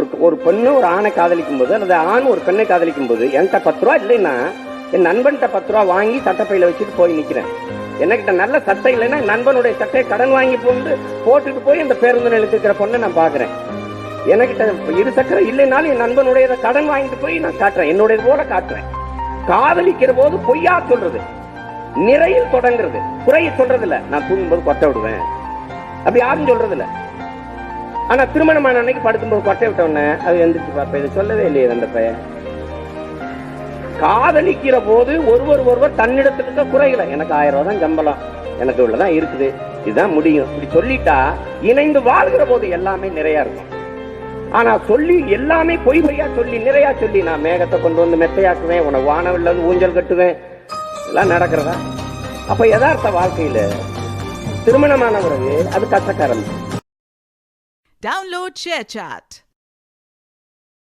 ஒரு ஒரு பெண்ணு ஒரு ஆணை காதலிக்கும் போது அல்லது ஆண் ஒரு பெண்ணை காதலிக்கும் போது என்கிட்ட பத்து ரூபா இல்லைன்னா என் நண்பன்கிட்ட பத்து ரூபா வாங்கி சட்டப்பையில வச்சுட்டு போய் நிக்கிறேன். என்கிட்ட நல்ல சட்டை இல்லைன்னா நண்பனுடைய சட்டையை கடன் வாங்கி போட்டு போட்டுட்டு போய் அந்த பேருந்து நிலையத்தில் இருக்கிற பொண்ணை நான் பாக்குறேன் எனக்கிட்ட இரு சக்கரம் இல்லைனாலும் என் நண்பனுடைய கடன் வாங்கிட்டு போய் நான் காட்டுறேன். என்னுடைய போல காட்டுறேன். காதலிக்கிற போது பொய்யா சொல்றது. நிறையில் தொடங்குறது. குறைய சொல்றது இல்ல நான் தூங்கும்போது கொட்ட விடுவேன். அப்படி யாரும் சொல்றது இல்லை ஆனா ஆன அன்னைக்கு படுத்தும்போது கொட்டை விட்ட உடனே அது எந்திரிச்சு பார்ப்பேன் இது சொல்லவே இல்லையே அந்த பையன். காதலிக்கிற போது ஒருவர் ஒருவர் தன்னிடத்துல இருக்க குறைகளை எனக்கு ஆயிரம் ரூபாய் தான் சம்பளம் எனக்கு இவ்வளவுதான் இருக்குது இதுதான் முடியும். இப்படி சொல்லிட்டா இணைந்து வாழ்கிற போது எல்லாமே நிறைய இருக்கும். ஆனா சொல்லி எல்லாமே பொய் பொய்யா சொல்லி நிறைய சொல்லி நான் மேகத்தை கொண்டு வந்து மெத்தையாக்குவேன் உனக்கு வானவில்ல ஊஞ்சல் கட்டுவேன். இதெல்லாம் நடக்கிறதா? அப்ப யதார்த்த வாழ்க்கையில திருமணமான பிறகு அது கஷ்டக்காரம் Download ShareChat.